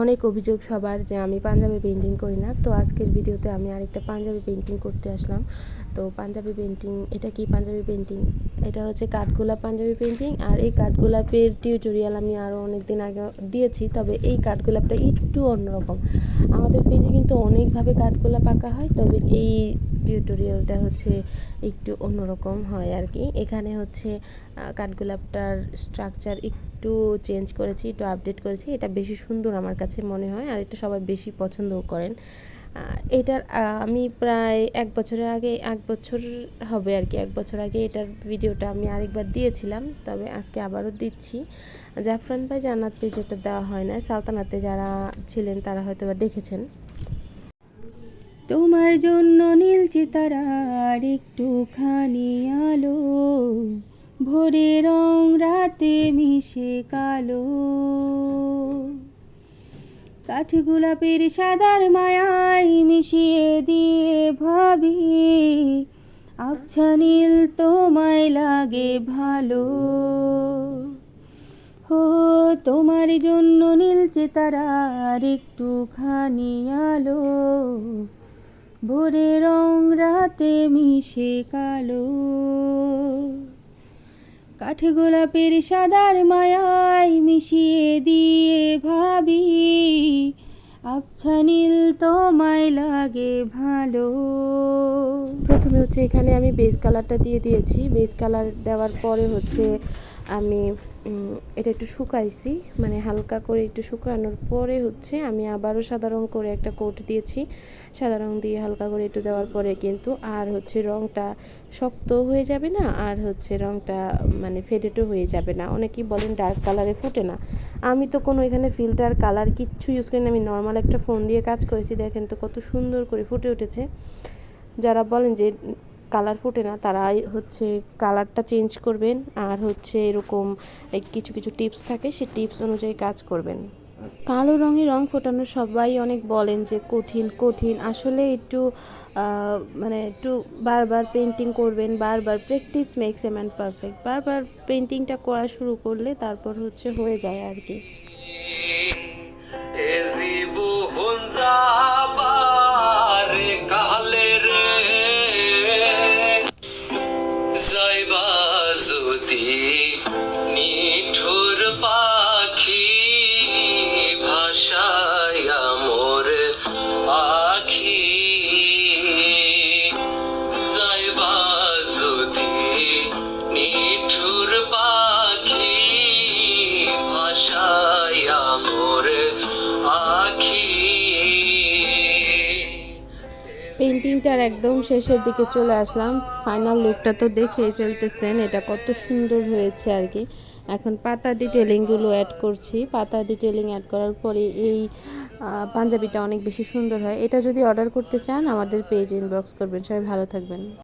অনেক অভিযোগ সবার যে আমি পাঞ্জাবি পেন্টিং করি না। তো আজকের ভিডিওতে আমি আরেকটা পাঞ্জাবি পেন্টিং করতে আসলাম। তো পাঞ্জাবি পেন্টিং এটা কি পাঞ্জাবি পেন্টিং এটা হচ্ছে কাঠগোলাপ পাঞ্জাবি পেন্টিং আর এই কাঠগোলাপের টিউটোরিয়াল আমি আরও অনেক দিন আগে দিয়েছি, তবে এই কাঠগোলাপটা একটু অন্যরকম। আমাদের পেজে কিন্তু অনেকভাবে কাঠগোলাপ আঁকা হয়, তবে এই টিউটোরিয়ালটা হচ্ছে একটু অন্যরকম হয় আর কি এখানে হচ্ছে কাঠগোলাপটার স্ট্রাকচার একটু চেঞ্জ করেছি, একটু আপডেট করেছি। এটা বেশি সুন্দর আমার কাছে মনে হয়, আর এটা সবাই বেশি পছন্দও করেন। এটার আমি প্রায় এক বছরের আগে, এক বছর হবে আর কি এক বছর আগে এটার ভিডিওটা আমি আরেকবার দিয়েছিলাম, তবে আজকে আবারও দিচ্ছি। জাফরান ভাই জান্নাত পেজ এটা দেওয়া হয় না সালতানাতে যারা ছিলেন তারা হয়তো বা দেখেছেন। তোমার জন্য নীল চিতারার একটুখানি আলো, ভোরে রং রাতে মিশে কালো। কাঠ গোলাপের সাদার মায়ায় মিশিয়ে দিয়ে ভাবি আচ্ছা নীল তোমায় লাগে ভালো। হো, তোমার জন্য নীল চিতারার একটুখানি আলো ভোরে রং রাতে মিশে কালো। কাঠ গোলাপের সাদার মায়ায় মিশিয়ে ভাবি আচ্ছা নীল তোমায় লাগে ভালো। প্রথমে হচ্ছে এখানে আমি বেস কালারটা দিয়ে দিয়েছি। বেস কালার দেওয়ার পরে হচ্ছে আমি এটা একটু শুকাইছি। মানে হালকা করে একটু শুকানোর পরে হচ্ছে আমি আবারও সাদা রং করে একটা কোট দিয়েছি। সাদা রং দিয়ে হালকা করে একটু দেওয়ার পরে কিন্তু আর হচ্ছে রংটা শক্ত হয়ে যাবে না, আর হচ্ছে রংটা মানে ফেডেটও হয়ে যাবে না। অনেকেই বলেন ডার্ক কালারে ফুটে না। আমি তো কোনো এখানে ফিল্টার কালার কিচ্ছু ইউজ করিনি আমি নর্মাল একটা ফোন দিয়ে কাজ করেছি। দেখেন তো কত সুন্দর করে ফুটে উঠেছে। যারা বলেন যে কালার ফুটে না তারা হচ্ছে কালারটা চেঞ্জ করবেন। আর হচ্ছে এরকম কিছু কিছু টিপস থাকে, সেই টিপস অনুযায়ী কাজ করবেন। কালো রঙে রং ফোটানো সবাই অনেক বলেন যে কঠিন কঠিন। আসলে একটু মানে একটু বারবার পেন্টিং করবেন, বারবার practice makes a man perfect বারবার পেন্টিংটা করা শুরু করলে তারপর হচ্ছে হয়ে যায় আর কি। পেন্টিংটার একদম শেষের দিকে চলে আসলাম। ফাইনাল লুকটা তো দেখেই ফেলতেছেন, এটা কত সুন্দর হয়েছে আর কি। এখন পাতা ডিটেলিংগুলো অ্যাড করছি। পাতা ডিটেলিং অ্যাড করার পরে এই পাঞ্জাবিটা অনেক বেশি সুন্দর হয়। এটা যদি অর্ডার করতে চান, আমাদের পেজ ইনবক্স করবেন। সবাই ভালো থাকবেন।